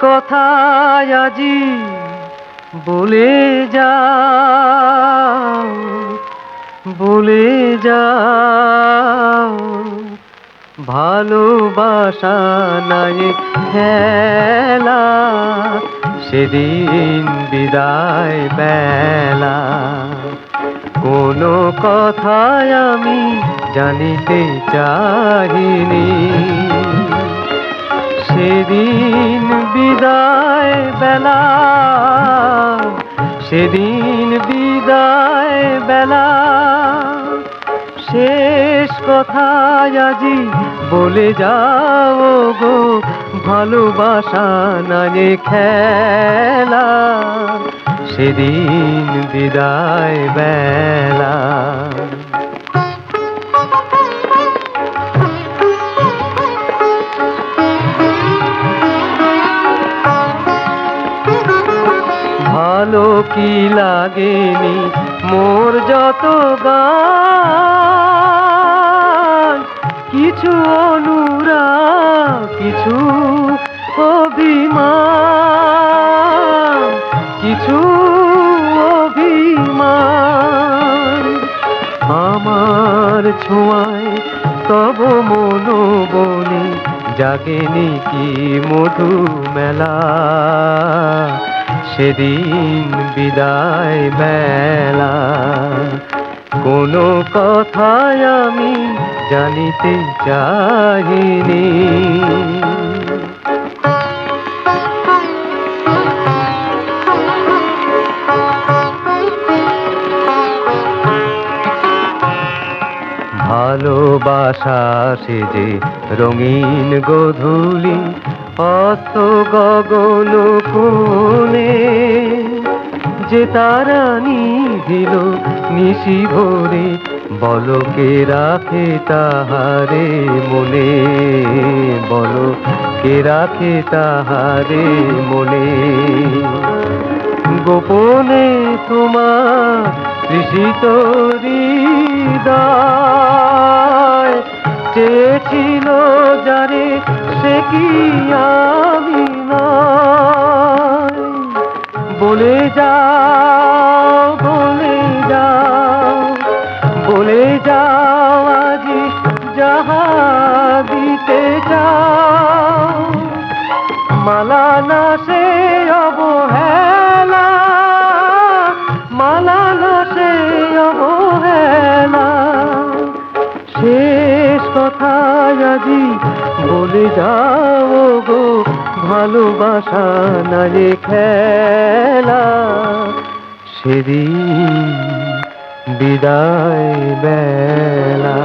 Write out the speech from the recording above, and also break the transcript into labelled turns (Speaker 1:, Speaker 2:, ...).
Speaker 1: কথা আজি বলে যাও বলে যাও। ভালোবাসা নাই খেলা, সেদিন বিদায় বেলা। কোনো কথায় আমি জানিতে চাহিনি। বেলা সেদিন বিদায় বেলা। শেষ কথা আজি বলে যাও গো, ভালোবাসা না যে খেলা। সেদিন বিদায় বেলা। কি লাগেনি মোর যত কিছু অনুরাগ, কিছু অভিমান কিছু অভিমান। আমার ছোঁয়ায় তব মনোবনে জাগেনি কি মধু মেলা সেদিন বিদায় বেলা। কোনো কথায় আমি জানিতে চাহিনি। ভালোবাসা সে যে রঙিন গধূলি অস্ত গগন কোণে যে তারা নিধিল নিশি ভরে, বলকে রাখে তাহারে মনে বলো কে রাখে তাহারে মনে। গোপনে তোমার তৃষিত হৃদয় চেয়েছিল যারে সে কি আমি বলে যাও বলে যাও বলে যাও আজি যাহা দিতে যাও মালা না সে অবহেলা, মালা না সে অবহেলা। শেষ কথা আজি বলে যাও গো ভালোবাসা না যে খেলা। সেদিন বিদায় বেলা।